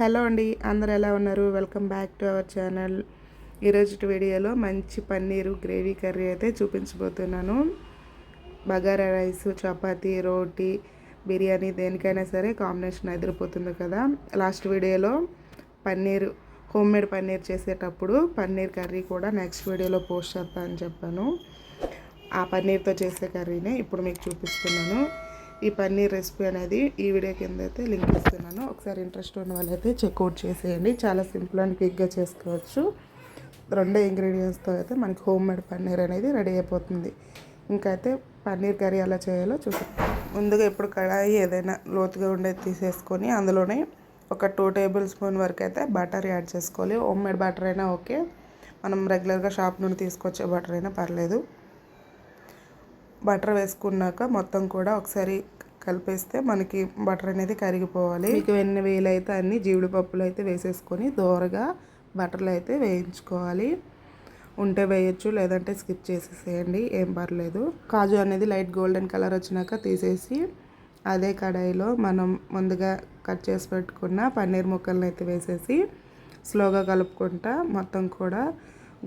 Hello అండి అందరు ఎలా ఉన్నారు? Welcome back to our channel. ఈరోజు వీడియోలో మంచి పన్నీరు గ్రేవీ కర్రీ అయితే చూపించబోతున్నాను. బగారా రైస్ చపాతీ రోటీ బిర్యానీ దేనికైనా సరే కాంబినేషన్ ఎదిరిపోతుంది కదా. లాస్ట్ వీడియోలో పన్నీర్ హోమ్ మేడ్ పన్నీర్ చేసేటప్పుడు పన్నీర్ కర్రీ కూడా నెక్స్ట్ వీడియోలో పోస్ట్ చేస్తానని చెప్పాను. ఆ పన్నీర్తో చేసే కర్రీనే ఇప్పుడు మీకు చూపిస్తున్నాను. ఈ పన్నీర్ రెసిపీ అనేది ఈ వీడియో కింద అయితే లింక్ ఇస్తున్నాను. ఒకసారి ఇంట్రెస్ట్ ఉన్న వాళ్ళైతే చెక్అవుట్ చేసేయండి. చాలా సింపుల్ అండ్ క్విక్గా చేసుకోవచ్చు. రెండే ఇంగ్రీడియంట్స్తో అయితే మనకి హోమ్ మేడ్ పన్నీర్ అనేది రెడీ అయిపోతుంది. ఇంకైతే పన్నీర్ కర్రీ ఎలా చేయాలో చూద్దాం. ముందుగా ఇప్పుడు కడాయి ఏదైనా లోతుగా ఉండేది తీసేసుకొని అందులోనే ఒక టూ టేబుల్ స్పూన్ వరకు అయితే బటర్ యాడ్ చేసుకోవాలి. హోమ్ మేడ్ బటర్ అయినా ఓకే. మనం రెగ్యులర్గా షాప్ నుండి తీసుకొచ్చే బటర్ అయినా పర్లేదు. బటర్ వేసుకున్నాక మొత్తం కూడా ఒకసారి కలిపేస్తే మనకి బటర్ అనేది కరిగిపోవాలి. మీకు ఎన్ని వేలైతే అన్ని జీడిపప్పులు అయితే వేసేసుకొని దోరగా బటర్లు అయితే వేయించుకోవాలి. ఉంటే వేయచ్చు లేదంటే స్కిప్ చేసేసేయండి ఏం పర్లేదు. కాజు అనేది లైట్ గోల్డెన్ కలర్ వచ్చినాక తీసేసి అదే కడాయిలో మనం ముందుగా కట్ చేసి పెట్టుకున్న పన్నీర్ ముక్కలను అయితే వేసేసి స్లోగా కలుపుకుంటా మొత్తం కూడా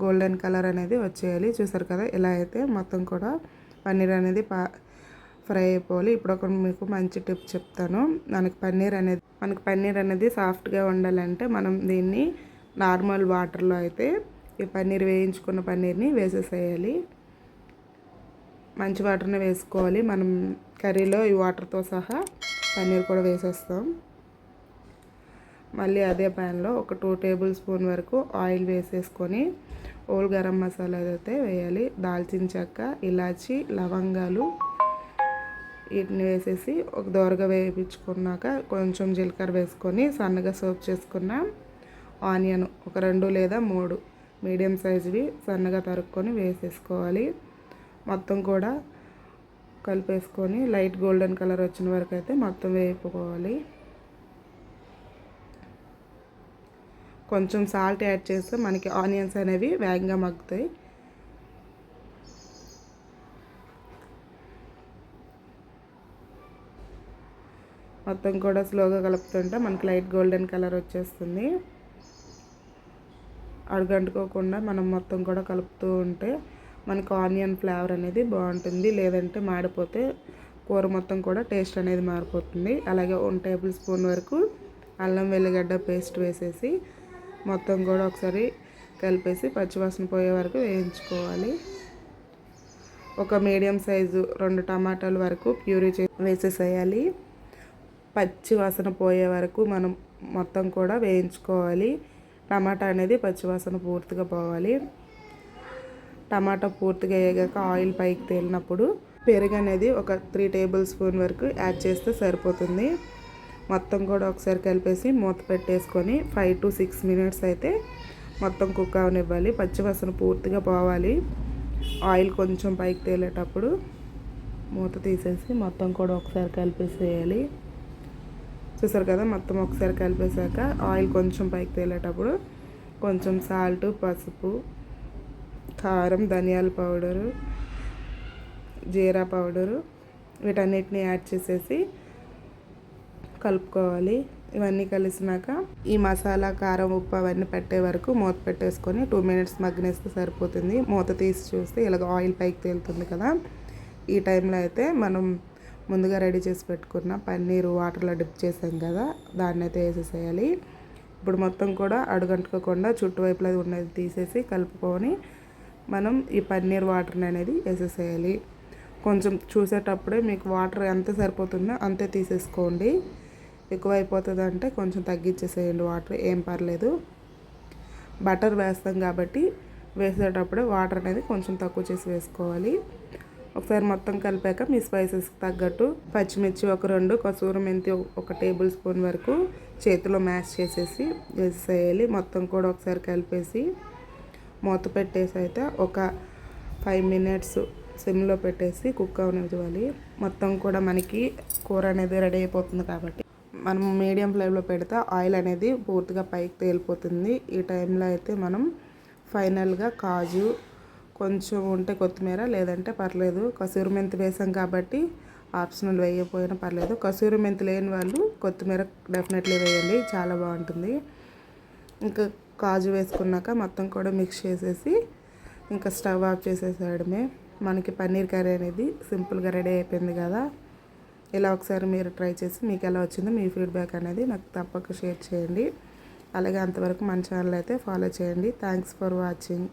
గోల్డెన్ కలర్ అనేది వచ్చేయాలి. చూసారు కదా ఇలా అయితే మొత్తం కూడా పన్నీర్ అనేది పా ఫ్రై అయిపోవాలి. ఇప్పుడు ఒక మీకు మంచి టిప్ చెప్తాను. మనకి పన్నీర్ అనేది మనకి పన్నీర్ అనేది సాఫ్ట్గా ఉండాలంటే మనం దీన్ని నార్మల్ వాటర్లో అయితే ఈ పన్నీర్ వేయించుకున్న పన్నీర్ని వేసేసేయాలి. మంచి వాటర్ని వేసుకోవాలి. మనం కర్రీలో ఈ వాటర్తో సహా పన్నీర్ కూడా వేసేస్తాం. మళ్ళీ అదే ప్యాన్లో ఒక టూ టేబుల్ స్పూన్ వరకు ఆయిల్ వేసేసుకొని ఓల్ గరం మసాలా అయితే వేయాలి. దాల్చిన చెక్క ఇలాచి లవంగాలు వీటిని వేసేసి ఒక దోరగా వేయించుకున్నాక కొంచెం జీలకర్ర వేసుకొని సన్నగా సోప్ చేసుకున్న ఆనియన్ ఒక రెండు లేదా మూడు మీడియం సైజువి సన్నగా తరుక్కొని వేసేసుకోవాలి. మొత్తం కూడా కలిపేసుకొని లైట్ గోల్డెన్ కలర్ వచ్చిన వరకు అయితే మొత్తం వేపుకోవాలి. కొంచెం సాల్ట్ యాడ్ చేస్తే మనకి ఆనియన్స్ అనేవి వేగంగా మగ్గుతాయి. మొత్తం కూడా స్లోగా కలుపుతుంటే మనకి లైట్ గోల్డెన్ కలర్ వచ్చేస్తుంది. అడుగంటుకోకుండా మనం మొత్తం కూడా కలుపుతూ ఉంటే మనకు ఆనియన్ ఫ్లేవర్ అనేది బాగుంటుంది. లేదంటే మాడిపోతే కూర మొత్తం కూడా టేస్ట్ అనేది మారిపోతుంది. అలాగే వన్ టేబుల్ స్పూన్ వరకు అల్లం వెల్లిగడ్డ పేస్ట్ వేసేసి మొత్తం కూడా ఒకసారి కలిపేసి పచ్చివాసన పోయే వరకు వేయించుకోవాలి. ఒక మీడియం సైజు రెండు టమాటాల వరకు ప్యూరీ చే వేసేసేయాలి. పచ్చివాసన పోయే వరకు మనం మొత్తం కూడా వేయించుకోవాలి. టమాటా అనేది పచ్చివాసన పూర్తిగా పోవాలి. టమాటా పూర్తిగా వేయగాక ఆయిల్ పైకి తేలినప్పుడు పెరుగు అనేది ఒక త్రీ టేబుల్ స్పూన్ వరకు యాడ్ చేస్తే సరిపోతుంది. మొత్తం కూడా ఒకసారి కలిపేసి మూత పెట్టేసుకొని ఫైవ్ టు సిక్స్ మినిట్స్ అయితే మొత్తం కుక్ అవనివ్వాలి. పచ్చివాసన పూర్తిగా పోవాలి. ఆయిల్ కొంచెం పైకి తేలేటప్పుడు మూత తీసేసి మొత్తం కూడా ఒకసారి కలిపేసేయాలి. చూసారు కదా? మొత్తం ఒకసారి కలిపేసాక ఆయిల్ కొంచెం పైకి తేలేటప్పుడు కొంచెం సాల్ట్ పసుపు కారం ధనియాల పౌడరు జీరా పౌడరు వీటన్నిటిని యాడ్ చేసేసి కలుపుకోవాలి. ఇవన్నీ కలిసినాక ఈ మసాలా కారం ఉప్పు అవన్నీ పెట్టే వరకు మూత పెట్టేసుకొని టూ మినిట్స్ మగ్గనేస్తే సరిపోతుంది. మూత తీసి చూస్తే ఇలాగ ఆయిల్ పైకి తేలుతుంది కదా. ఈ టైంలో అయితే మనం ముందుగా రెడీ చేసి పెట్టుకున్న పన్నీరు వాటర్లో డిప్ చేసాం కదా దాన్ని అయితే వేసేసేయాలి. ఇప్పుడు మొత్తం కూడా అడుగంటుకోకుండా చుట్టువైపులో ఉన్నది తీసేసి కలుపుకొని మనం ఈ పన్నీర్ వాటర్ని అనేది వేసేసేయాలి. కొంచెం చూసేటప్పుడే మీకు వాటర్ ఎంత సరిపోతుందో అంతే తీసేసుకోండి. ఎక్కువ అయిపోతుంది అంటే కొంచెం తగ్గించేసేయండి వాటర్ ఏం పర్లేదు. బటర్ వేస్తాం కాబట్టి వేసేటప్పుడే వాటర్ అనేది కొంచెం తక్కువ చేసి వేసుకోవాలి. ఒకసారి మొత్తం కలిపాక మీ స్పైసెస్కి తగ్గట్టు పచ్చిమిర్చి ఒక రెండు కసూర మెంతి ఒక టేబుల్ స్పూన్ వరకు చేతిలో మ్యాష్ చేసేసి వేసేయాలి. మొత్తం కూడా ఒకసారి కలిపేసి మూత పెట్టేసి అయితే ఒక ఫైవ్ మినిట్స్ సిమ్లో పెట్టేసి కుక్ అవనివ్వాలి మొత్తం కూడా మనకి కూర అనేది రెడీ అయిపోతుంది కాబట్టి. మనం మీడియం ఫ్లేమ్లో పెడితే ఆయిల్ అనేది పూర్తిగా పైకి తేలిపోతుంది. ఈ టైంలో అయితే మనం ఫైనల్గా కాజు కొంచెం ఉంటే కొత్తిమీర లేదంటే పర్లేదు. కసూరి మెంతి వేసాం కాబట్టి ఆప్షనల్ వేయకపోయినా పర్లేదు. కసూరి మెంతి లేని వాళ్ళు కొత్తిమీర డెఫినెట్లీ వేయండి. చాలా బాగుంటుంది. ఇంకా కాజు వేసుకున్నాక మొత్తం కూడా మిక్స్ చేసేసి ఇంకా స్టవ్ ఆఫ్ చేసేసేయడమే. మనకి పన్నీర్ కర్రీ అనేది సింపుల్గా రెడీ అయిపోయింది కదా. ఇలా ఒకసారి మీరు ట్రై చేసి మీకు ఎలా వచ్చిందో మీ ఫీడ్బ్యాక్ అనేది నాకు తప్పక షేర్ చేయండి. అలాగే అంతవరకు మన ఛానల్ అయితే ఫాలో చేయండి. Thanks for watching.